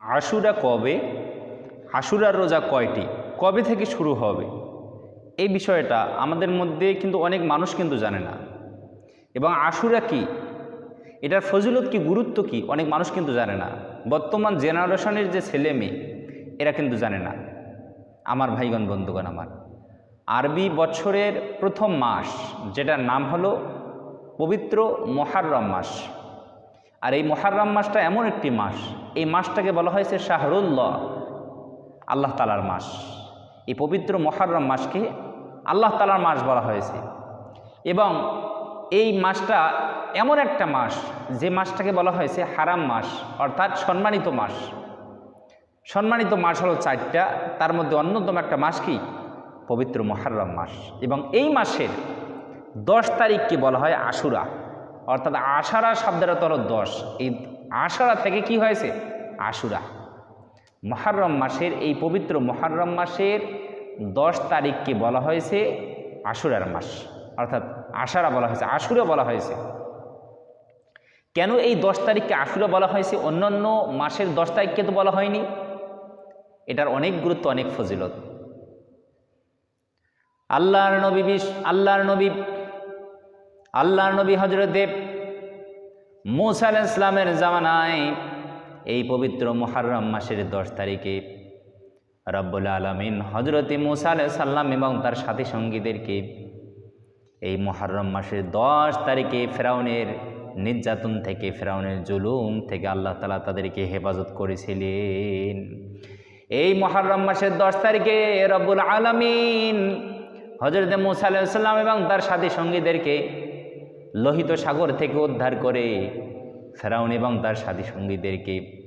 আশুরা কবে? আশুরার রোজা কয়টি? কবে থেকে শুরু হবে? এই বিষয়টা আমাদের মধ্যে কিন্তু অনেক মানুষ কিন্তু জানে না। এবং আশুরা কি? এটার ফজিলত কি, গুরুত্ব কি, অনেক মানুষ কিন্তু জানে না। বর্তমান জেনারেশনের যে ছেলে মেয়ে, এরা কিন্তু জানে না। আমার ভাইগণ, বন্ধুগণ আমার। আরবি বছরের প্রথম মাস, যেটার নাম হলো পবিত্র মহারম মাস। আর এই মহারম মাসটা এমন একটি মাস, এই মাসটাকে বলা হয়েছে শাহরুল্লাহ, আল্লাহ তালার মাস। এই পবিত্র মহারম মাসকে আল্লাহ তালার মাস বলা হয়েছে। এবং এই মাসটা এমন একটা মাস, যে মাসটাকে বলা হয়েছে হারাম মাস, অর্থাৎ সম্মানিত মাস। সম্মানিত মাস হলো চারটা, তার মধ্যে অন্যতম একটা মাস কি? পবিত্র মহারম মাস। এবং এই মাসের দশ তারিখকে বলা হয় আশুরা। অর্থাৎ আষাঢ়া শব্দের হলো দশ। এই আষাঢ়া থেকে কি হয়েছে? আশুরা। মহারম মাসের, এই পবিত্র মহারম মাসের দশ তারিখকে বলা হয়েছে আশুরার মাস। অর্থাৎ আষাঢ়া বলা হয়েছে, আশুরা বলা হয়েছে। কেন এই দশ তারিখকে আশুরা বলা হয়েছে? অন্যান্য মাসের দশ তারিখকে তো বলা হয়নি। এটার অনেক গুরুত্ব, অনেক ফজিলত। আল্লাহর নবী বিশ আল্লাহর নবী আল্লাহর নবী হজরতদেব মুসা আলাহ ইসলামের জামানায় এই পবিত্র মহারম মাসের দশ তারিখে রব্বুল আলমিন হজরতে মুসা আলাহ সাল্লাম এবং তার সাথী সঙ্গীদেরকে এই মহারম মাসের দশ তারিখে ফেরাউনের নির্যাতন থেকে, ফেরাউনের জুলুম থেকে আল্লাহ তালা তাদেরকে হেফাজত করেছিলেন। এই মহারম মাসের দশ তারিখে রব্বুল আলমিন হজরত মুসা আলাইসাল্লাম এবং তার সাথী সঙ্গীদেরকে লোহিত সাগর থেকে উদ্ধার করে ফেরাউন এবং তার সাথী সঙ্গীদেরকে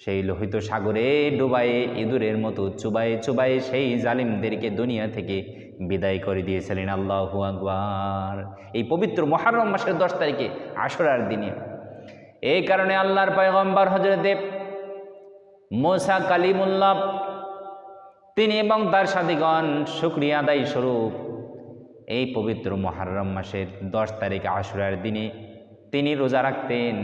সেই লোহিত সাগরে ডুবায়ে ইঁদুরের মতো চুবায়ে চুবায়ে সেই জালিমদেরকে দুনিয়া থেকে বিদায় করে দিয়েছিলেন। আল্লাহু আকবার। এই পবিত্র মহারম মাসের দশ তারিখে আশরার দিনে। এই কারণে আল্লাহর পয়গম্বর হজরতদেব মোসা কালিমুল্লাহ তিনি এবং তার সাথীগণ শুক্রিয়া আদায় স্বরূপ এই পবিত্র মহারম মাসের দশ তারিখ আশুরার দিনে তিনি রোজা রাখতেন।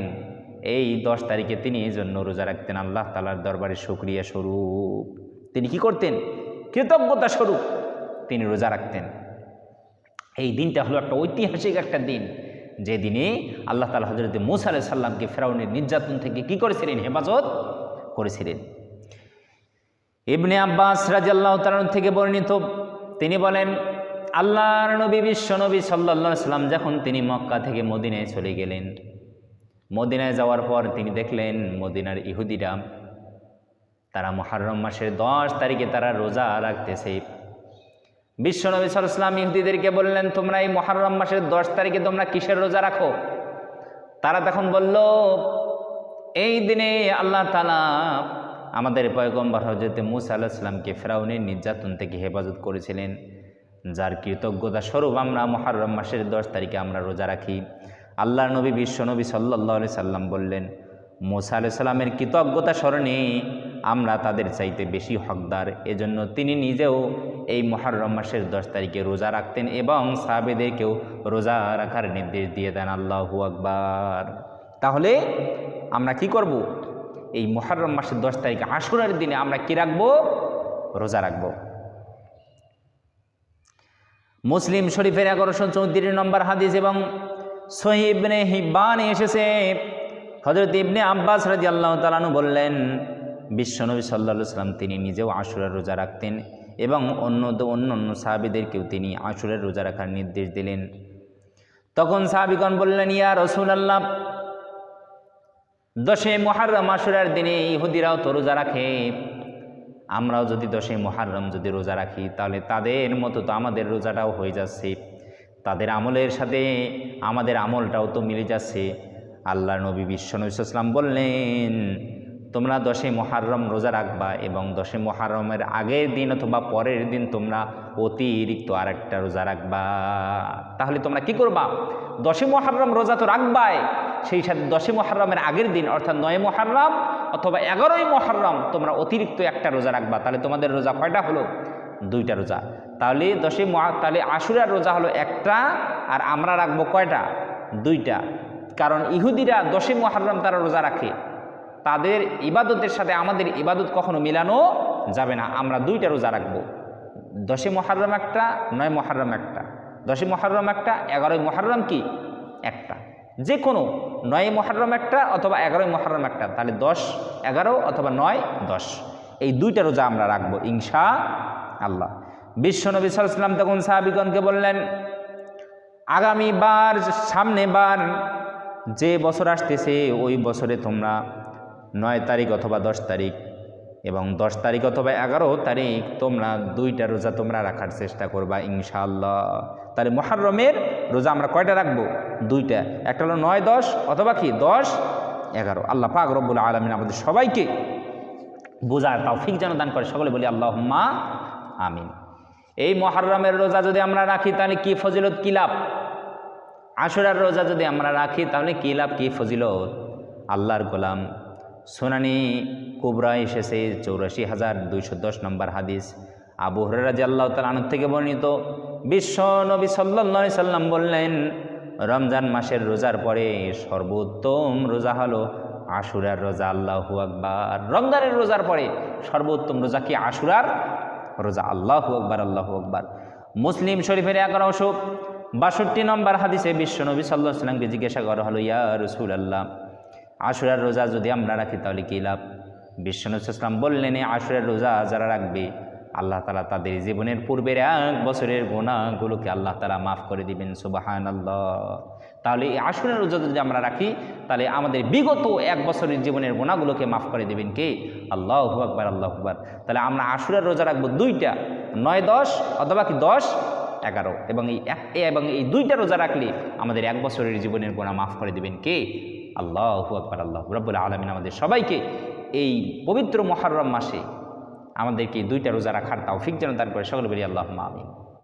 এই দশ তারিখে তিনি এই জন্য রোজা রাখতেন আল্লাহ তালার দরবারে শুক্রিয়া স্বরূপ। তিনি কি করতেন? কৃতজ্ঞতা স্বরূপ তিনি রোজা রাখতেন। এই দিনটা হলো একটা ঐতিহাসিক একটা দিন। যে দিনে আল্লাহ তালা হজরত মুসা আলাই সাল্লামকে ফেরাউনের নির্যাতন থেকে কি করেছিলেন? হেফাজত করেছিলেন। ইবনে আব্বাস রাজাল্লাহ তালন থেকে বর্ণিত তিনি বলেন আল্লাহর নবী, বিশ্ব নবী সাল্লা সাল্লাম যখন তিনি মক্কা থেকে মদিনায় চলে গেলেন, মদিনায় যাওয়ার পর তিনি দেখলেন মদিনার ইহুদিরা, তারা মহারম মাসের দশ তারিখে তারা রোজা রাখতেছে। বিশ্বনবী সাল্লাম ইহুদিদেরকে বললেন, তোমরা এই মহারম মাসের দশ তারিখে তোমরা কিসের রোজা রাখো? তারা তখন বলল, এই দিনে আল্লাহ তালা আমাদের পয়গম্বর হজরত মুসা আল্লাহামকে ফেরাউনের নির্যাতন থেকে হেফাজত করেছিলেন। যার কৃতজ্ঞতা স্বরূপ আমরা মহারম মাসের দশ তারিখে আমরা রোজা রাখি। আল্লাহ নবী বিশ্বনবী সাল্লাহ সাল্লাম বললেন, মোসা আলাহ সাল্লামের কৃতজ্ঞতা স্মরণে আমরা তাদের চাইতে বেশি হকদার। এজন্য তিনি নিজেও এই মহারম মাসের দশ তারিখে রোজা রাখতেন এবং সাহাবেদেরকেও রোজা রাখার নির্দেশ দিয়ে দেন। আল্লাহু আকবার। তাহলে আমরা কি করব? এই মহারম মাসের দশ তারিখ আশুরার দিনে আমরা কি রাখব? রোজা রাখব। মুসলিম শরীফের এগারোশো চৌত্রিশ নম্বর হাদিস এবং সহিবনে হিব্বান এসেছে। হজরত ইবনে আব্বাস রাজি আল্লাহ তালানু বললেন বিশ্বনবী সাল্লা সাল্লাম তিনি নিজেও আশুরার রোজা রাখতেন এবং অন্য অন্য অন্য সাহাবিদেরকেও তিনি আশুরের রোজা রাখার নির্দেশ দিলেন। তখন সাহাবিগণ বললেন, ইয়া রসুল আল্লাহ দশে মহারম আশুরার দিনে ইহুদিরাও তো রোজা রাখে। আমরাও যদি দশে মহারম যদি রোজা রাখি, তাহলে তাদের মতো তো আমাদের রোজাটাও হয়ে যাচ্ছে। তাদের আমলের সাথে আমাদের আমলটাও তো মিলে যাচ্ছে। আল্লাহ নবী বিশ্বনবীলাম বললেন, তোমরা দশে মহারম রোজা রাখবা এবং দশে মহারমের আগের দিন অথবা পরের দিন তোমরা অতিরিক্ত আর একটা রোজা রাখবা। তাহলে তোমরা কি করবা? দশে মহারম রোজা তো রাখবাই। সেই সাথে দশে মহারমের আগের দিন, অর্থাৎ নয় মহারম অথবা এগারোই মহারম তোমরা অতিরিক্ত একটা রোজা রাখবা। তাহলে তোমাদের রোজা কয়টা হলো? দুইটা রোজা। তাহলে দশে মহা তাহলে আশুরার রোজা হলো একটা আর আমরা রাখব কয়টা? দুইটা। কারণ ইহুদিরা দশে মহারম তারা রোজা রাখে। তাদের ইবাদতের সাথে আমাদের ইবাদত কখনো মিলানো যাবে না। আমরা দুইটা রোজা রাখব। দশে মহারম একটা, নয় মহারম একটা। দশে মহারম একটা, এগারোই মহারম কি? একটা। যে কোনো নয় মহারম একটা অথবা এগারোই মহারম একটা, তাহলে দশ, এগারো অথবা নয়, দশ। এই দুইটা রোজা আমরা রাখব, ইনশা আল্লাহ। বিশ্ব বিশ্বনবী সাল্লাম তখন সাহাবিগণকে বললেন, আগামী বার, সামনে বার, যে বছর আসতেছে, ওই বছরে তোমরা নয় তারিখ অথবা দশ তারিখ এবং দশ তারিখ অথবা এগারো তারিখ তোমরা দুইটা রোজা তোমরা রাখার চেষ্টা করবা, ইনশাআল্লাহ। তাহলে মহারমের রোজা আমরা কয়টা রাখব? দুইটা। একটা হলো নয়, দশ, অথবা কি? দশ, এগারো। আল্লাহ পাক রব্বুল আলমিন আমাদের সবাইকে বোঝার তৌফিক যেন দান করে। সকলে বলি আল্লাহ মা আমিন। এই মহারমের রোজা যদি আমরা রাখি, তাহলে কি ফজিলত, কি লাভ? আশুরার রোজা যদি আমরা রাখি, তাহলে কী লাভ, কী ফজিলত? আল্লাহর গোলাম। সোনানি কুবরা এসেছে চৌরাশি হাজার দুইশো দশ নম্বর হাদিস। আবু হরাজ আল্লাহ তালানোর থেকে বর্ণিত, বিশ্ব নবী সাল্লা সাল্লাম বললেন, রমজান মাসের রোজার পরে সর্বোত্তম রোজা হলো আশুরার রোজা, আল্লাহু আকবার। রমজানের রোজার পরে সর্বোত্তম রোজা কি আশুরার? রোজা, আল্লাহু আকবার আল্লাহু আকবার। মুসলিম শরীফের এগারোশো বাষট্টি নম্বর হাদিসে বিশ্ব নবী সাল্লাহ সাল্লামকে জিজ্ঞাসা করা হলো, ইয়া রসুল আল্লাহ আশুরার রোজা যদি আমরা রাখি, তাহলে কী লাভ? বিশ্বনবী ইসলাম বললেন আশুরার রোজা যারা রাখবে, আল্লাহ তালা তাদের জীবনের পূর্বের এক বছরের গোনাগুলোকে আল্লাহ তালা মাফ করে দিবেন সুবাহান আল্লাহ তাহলে এই আশুরার রোজা যদি আমরা রাখি, তাহলে আমাদের বিগত এক বছরের জীবনের গোনাগুলোকে মাফ করে দেবেন কে? আল্লাহ আকবার আল্লাহ আকবার। তাহলে আমরা আশুরার রোজা রাখব দুইটা, নয় দশ অথবা কি দশ? এগারো। এবং এই এক, এবং এই দুইটা রোজা রাখলে আমাদের এক বছরের জীবনের গোনা মাফ করে দেবেন কে? আল্লাহ আকবর, আল্লাহ রব্বুল আলমিন আমাদের সবাইকে এই পবিত্র মহারম মাসে আমাদেরকে দুইটা রোজা রাখার তাও ফিক যেন দান করে। সকলে বলি আল্লাহ আমিন।